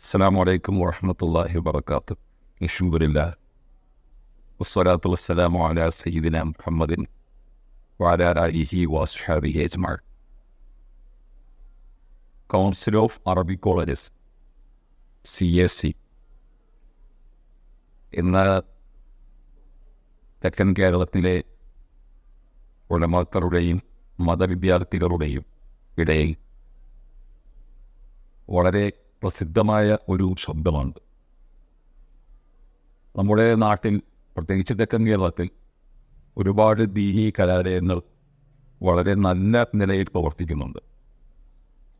السلام عليكم ورحمة الله وبركاته الحمد لله والصلاة والسلام على سيدنا محمد وعلى آله وأصحابه أجمعين council of Arabic colleges C S C ഇന്ന് തെക്കൻ കേരളത്തിലെ ഉടമക്കളുടെയും മതവിദ്യാർത്ഥികളുടെയും ഇടയിൽ വളരെ പ്രസിദ്ധമായ ഒരു ശബ്ദമാണ് നമ്മുടെ നാട്ടിൽ പ്രത്യേകിച്ച് തെക്കൻ കേരളത്തിൽ ഒരുപാട് ദീനി കലാലയങ്ങൾ വളരെ നല്ല നിലയിൽ പ്രവർത്തിക്കുന്നുണ്ട്.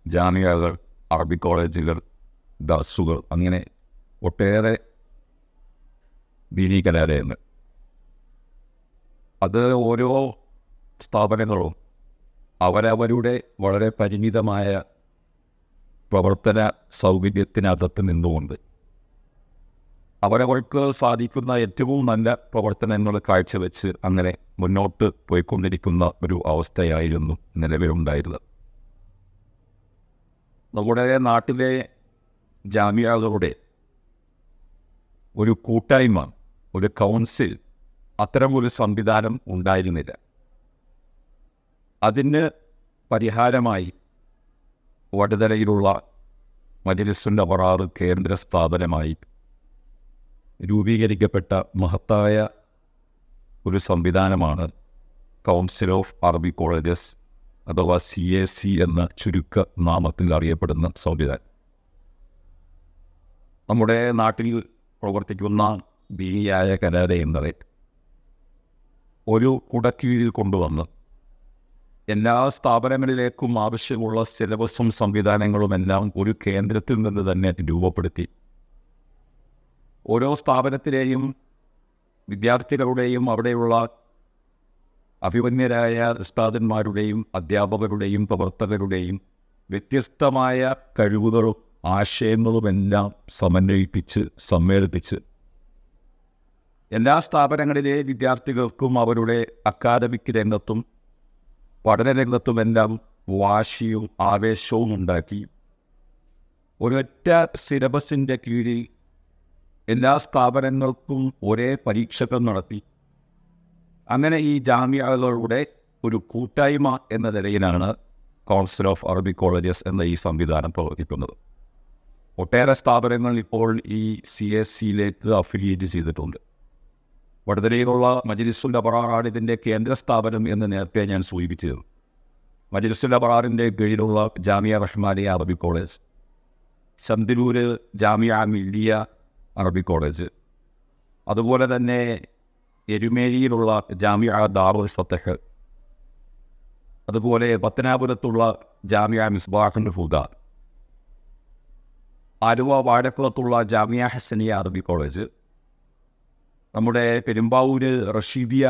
ജാമ്യകൾ അറബി കോളേജുകൾ ദർസുകൾ അങ്ങനെ ഒട്ടേറെ ദീനി കലാലയങ്ങൾ. അത് ഓരോ സ്ഥാപനങ്ങളും അവരവരുടെ വളരെ പരിമിതമായ പ്രവർത്തന സൗകര്യത്തിനകത്ത് നിന്നുകൊണ്ട്. അവരവർക്ക് സാധിക്കുന്ന ഏറ്റവും നല്ല പ്രവർത്തനങ്ങൾ കാഴ്ചവെച്ച് അങ്ങനെ മുന്നോട്ട് പോയിക്കൊണ്ടിരിക്കുന്ന ഒരു അവസ്ഥയായിരുന്നു നിലവിലുണ്ടായിരുന്നത്. നമ്മുടെ നാട്ടിലെ ജാമ്യകളുടെ ഒരു കൂട്ടായ്മ ഒരു കൗൺസിൽ അത്തരം ഒരു സംവിധാനം ഉണ്ടായിരുന്നില്ല. അതിന് പരിഹാരമായി വടുതലയിലുള്ള മജലിസുന്റെ അപറാറ് കേന്ദ്ര സ്ഥാപനമായി രൂപീകരിക്കപ്പെട്ട മഹത്തായ ഒരു സംവിധാനമാണ് കൗൺസിൽ ഓഫ് അറബി കോളേജസ് അഥവാ സി എ സി എന്ന ചുരുക്ക നാമത്തിൽ അറിയപ്പെടുന്ന സംവിധാനം. നമ്മുടെ നാട്ടിൽ പ്രവർത്തിക്കുന്ന ദീനിയായ കലാലയങ്ങളെ ഒരു കുടക്കീഴിൽ കൊണ്ടുവന്ന് എല്ലാ സ്ഥാപനങ്ങളിലേക്കും ആവശ്യമുള്ള സിലബസും സംവിധാനങ്ങളും എല്ലാം ഒരു കേന്ദ്രത്തിൽ നിന്ന് തന്നെ രൂപപ്പെടുത്തി. ഓരോ സ്ഥാപനത്തിലെയും വിദ്യാർത്ഥികളുടെയും അവിടെയുള്ള അഭിമന്യരായ ഉസ്താദന്മാരുടെയും അധ്യാപകരുടെയും പ്രവർത്തകരുടെയും വ്യത്യസ്തമായ കഴിവുകളും ആശയങ്ങളുമെല്ലാം സമന്വയിപ്പിച്ച് സമ്മേളിപ്പിച്ച്. എല്ലാ സ്ഥാപനങ്ങളിലെ വിദ്യാർത്ഥികൾക്കും അവരുടെ അക്കാദമിക് രംഗത്തും പഠനരംഗത്തുമെല്ലാം വാശിയും ആവേശവും ഉണ്ടാക്കി. ഒരൊറ്റ സിലബസിന്റെ കീഴിൽ എല്ലാ സ്ഥാപനങ്ങൾക്കും ഒരേ പരീക്ഷകൾ നടത്തി. അങ്ങനെ ഈ ജാമ്യകളുടെ ഒരു കൂട്ടായ്മ എന്ന നിലയിലാണ് കൗൺസിൽ ഓഫ് അറബിക് കോളേജസ് എന്ന ഈ സംവിധാനം പ്രവർത്തിക്കുന്നത്. ഒട്ടേറെ സ്ഥാപനങ്ങൾ ഇപ്പോൾ ഈ സി എസ് സിയിലേക്ക് അഫിലിയേറ്റ് ചെയ്തിട്ടുണ്ട്. വടതലയിലുള്ള മജിലിസുൽ അബറാറാണ് ഇതിന്റെ കേന്ദ്ര സ്ഥാപനം എന്ന് നേരത്തെ ഞാൻ സൂചിപ്പിച്ചത് മജിലിസുൽ അബറാറിന്റെ കീഴിലുള്ള ജാമിയ റഹ്മാനിയ അറബി കോളേജ് ചന്ദിരൂര് ജാമിയ മില്ലിയ അറബി കോളേജ്. അതുപോലെ തന്നെ എരുമേലിയിലുള്ള ജാമിയ ദാറുൽ സത്തഹ് അതുപോലെ പത്തനാപുരത്തുള്ള ജാമിയ മിസ്ബാഹുൽ ഹുദ. ആലുവ വാഴക്കുളത്തുള്ള ജാമിയ ഹസനിയ അറബി കോളേജ്. നമ്മുടെ പെരുമ്പാവൂര് റഷീദിയ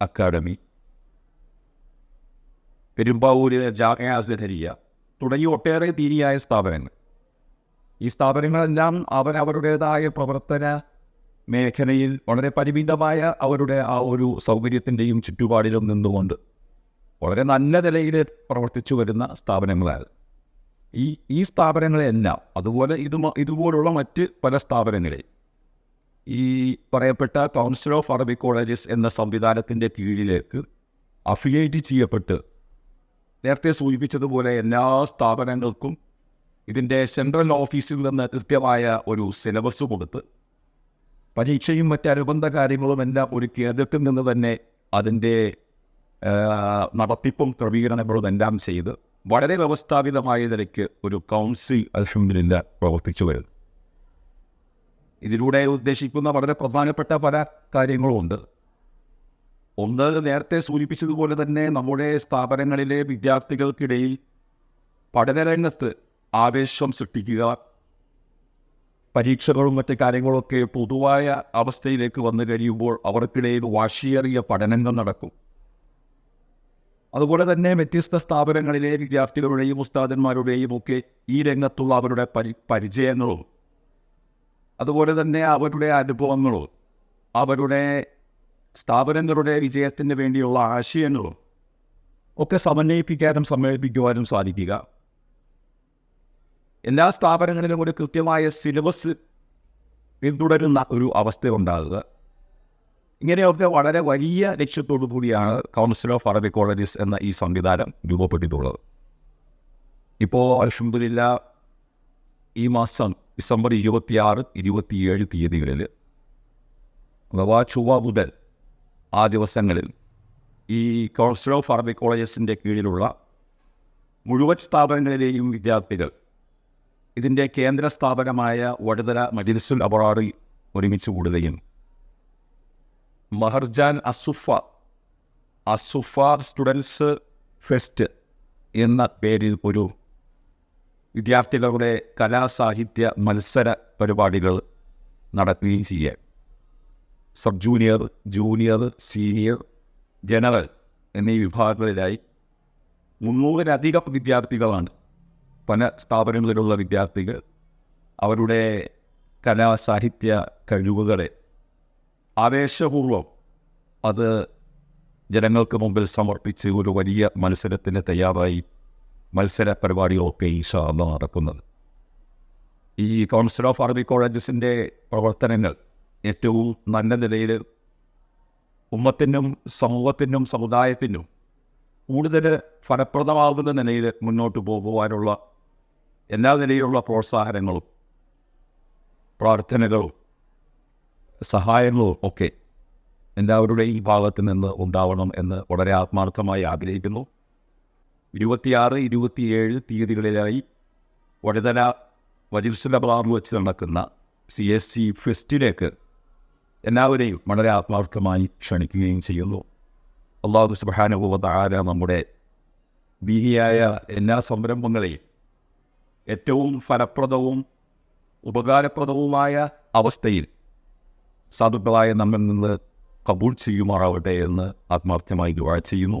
അക്കാഡമി പെരുമ്പാവൂര് ജാമിയ അസഹരിയ തുടങ്ങിയ ഒട്ടേറെ തീരിയായ സ്ഥാപനങ്ങൾ. ഈ സ്ഥാപനങ്ങളെല്ലാം അവരവരുടേതായ പ്രവർത്തന മേഖലയിൽ വളരെ പരിമിതമായ അവരുടെ ആ ഒരു സൗകര്യത്തിന്റെയും ചുറ്റുപാടിലും നിന്നുകൊണ്ട് വളരെ നല്ല നിലയിൽ പ്രവർത്തിച്ചു വരുന്ന സ്ഥാപനങ്ങളാണ്. ഈ ഈ സ്ഥാപനങ്ങളെല്ലാം അതുപോലെ ഇത് ഇതുപോലുള്ള മറ്റ് പല സ്ഥാപനങ്ങളെ ഈ പറയപ്പെട്ട കൗൺസിൽ ഓഫ് അറബിക് കോളേജസ് എന്ന സംവിധാനത്തിന്റെ കീഴിലേക്ക് അഫിലിയേറ്റ് ചെയ്യപ്പെട്ട് നേരത്തെ സൂചിപ്പിച്ചതുപോലെ എല്ലാ സ്ഥാപനങ്ങൾക്കും ഇതിന്റെ സെൻട്രൽ ഓഫീസിൽ നിന്ന് കൃത്യമായ ഒരു സിലബസ് കൊടുത്ത് പരീക്ഷയും മറ്റ് അനുബന്ധ കാര്യങ്ങളും എല്ലാം ഒരു കേന്ദ്രത്തിൽ നിന്ന് തന്നെ അതിന്റെ നടത്തിപ്പും ക്രമീകരണങ്ങളും എല്ലാം ചെയ്ത് വളരെ വ്യവസ്ഥാപിതമായ നിലയ്ക്ക് ഒരു കൗൺസിൽ അൽഹമില്ല പ്രവർത്തിച്ചു വരുന്നു. ഇതിലൂടെ ഉദ്ദേശിക്കുന്ന വളരെ പ്രധാനപ്പെട്ട പല കാര്യങ്ങളുമുണ്ട്. ഒന്ന് നേരത്തെ സൂചിപ്പിച്ചതുപോലെ തന്നെ നമ്മുടെ സ്ഥാപനങ്ങളിലെ വിദ്യാർത്ഥികൾക്കിടയിൽ പഠനരംഗത്ത് ആവേശം സൃഷ്ടിക്കുക പരീക്ഷകളും മറ്റ് കാര്യങ്ങളൊക്കെ പൊതുവായ അവസ്ഥയിലേക്ക് വന്നു കഴിയുമ്പോൾ അവർക്കിടയിൽ വാശിയേറിയ പഠനങ്ങൾ നടക്കും. അതുപോലെ തന്നെ വ്യത്യസ്ത സ്ഥാപനങ്ങളിലെ വിദ്യാർത്ഥികളുടെയും ഉസ്താദന്മാരുടെയും ഒക്കെ ഈ രംഗത്തുള്ള അവരുടെ പരി പരിചയങ്ങളും അതുപോലെ തന്നെ അവരുടെ അനുഭവങ്ങളും അവരുടെ സ്ഥാപനങ്ങളുടെ വിജയത്തിന് വേണ്ടിയുള്ള ആശയങ്ങളും ഒക്കെ സമന്വയിപ്പിക്കാനും സമ്മേളിപ്പിക്കുവാനും സാധിക്കുക. എല്ലാ സ്ഥാപനങ്ങളിലും ഒരു കൃത്യമായ സിലബസ് പിന്തുടരുന്ന ഒരു അവസ്ഥ ഉണ്ടാകുക. ഇങ്ങനെയൊക്കെ വളരെ വലിയ ലക്ഷ്യത്തോടു കൂടിയാണ് കൗൺസിൽ ഓഫ് അറബിക് കോളേജസ് എന്ന ഈ സംവിധാനം രൂപപ്പെട്ടിട്ടുള്ളത്. ഇപ്പോൾ അലഹമില്ല ഈ മാസം ഡിസംബർ ഇരുപത്തിയാറ് ഇരുപത്തിയേഴ് തീയതികളിൽ അഥവാ ചൊവ്വ മുതൽ ആ ദിവസങ്ങളിൽ ഈ കൗൺസിൽ ഓഫ് അറബിക് കോളേജസിന്റെ കീഴിലുള്ള മുഴുവൻ സ്ഥാപനങ്ങളിലെയും വിദ്യാർത്ഥികൾ ഇതിന്റെ കേന്ദ്ര സ്ഥാപനമായ വടുതല മജിൽസുൽ അബറാറിൽ ഒരുമിച്ച് കൂടുകയും മഹർജാൻ അസുഫ അസുഫ സ്റ്റുഡൻസ് ഫെസ്റ്റ് എന്ന പേരിൽ ഒരു വിദ്യാർത്ഥികളുടെ കലാസാഹിത്യ മത്സര പരിപാടികൾ നടക്കുകയും ചെയ്യാം. Sub junior junior senior general എന്നീ വിഭാഗങ്ങളിലായി മുന്നൂറിലധികം വിദ്യാർത്ഥികളാണ് പല സ്ഥാപനങ്ങളിലുള്ള വിദ്യാർത്ഥികൾ. അവരുടെ കലാസാഹിത്യ കഴിവുകളെ ആവേശപൂർവം അത് ജനങ്ങൾക്ക് മുമ്പിൽ സമർപ്പിച്ച് ഒരു വലിയ മത്സരത്തിന് തയ്യാറായി മത്സര പരിപാടികളൊക്കെ ഈ ഷാർന്ന് നടക്കുന്നത്. ഈ കൗൺസിൽ ഓഫ് അറബി കോളേജസിന്റെ പ്രവർത്തനങ്ങൾ ഏറ്റവും നല്ല നിലയിൽ ഉമ്മത്തിനും സമൂഹത്തിനും സമുദായത്തിനും കൂടുതൽ ഫലപ്രദമാകുന്ന നിലയിൽ മുന്നോട്ട് പോകുവാനുള്ള എല്ലാ നിലയിലുള്ള പ്രോത്സാഹനങ്ങളും പ്രാർത്ഥനകളും സഹായങ്ങളും ഒക്കെ എല്ലാവരുടെയും ഭാഗത്ത് നിന്ന് ഉണ്ടാവണം എന്ന് വളരെ ആത്മാർത്ഥമായി ആഗ്രഹിക്കുന്നു. ഇരുപത്തിയാറ് ഇരുപത്തിയേഴ് തീയതികളിലായി വഴുതന വജിർസുലബാർ വെച്ച് നടക്കുന്ന സി എസ് സി ഫെസ്റ്റിലേക്ക് എല്ലാവരെയും വളരെ ആത്മാർത്ഥമായി ക്ഷണിക്കുകയും ചെയ്യുന്നു. അള്ളാഹു സുബാനുഭവത്താര നമ്മുടെ ദീനിയായ എല്ലാ സംരംഭങ്ങളെയും ഏറ്റവും ഫലപ്രദവും ഉപകാരപ്രദവുമായ അവസ്ഥയിൽ സാധുക്കളായ നമ്മിൽ നിന്ന് കബൂൾ ചെയ്യുമാറാവട്ടെ എന്ന് ആത്മാർത്ഥമായി ദുവാ ചെയ്യുന്നു.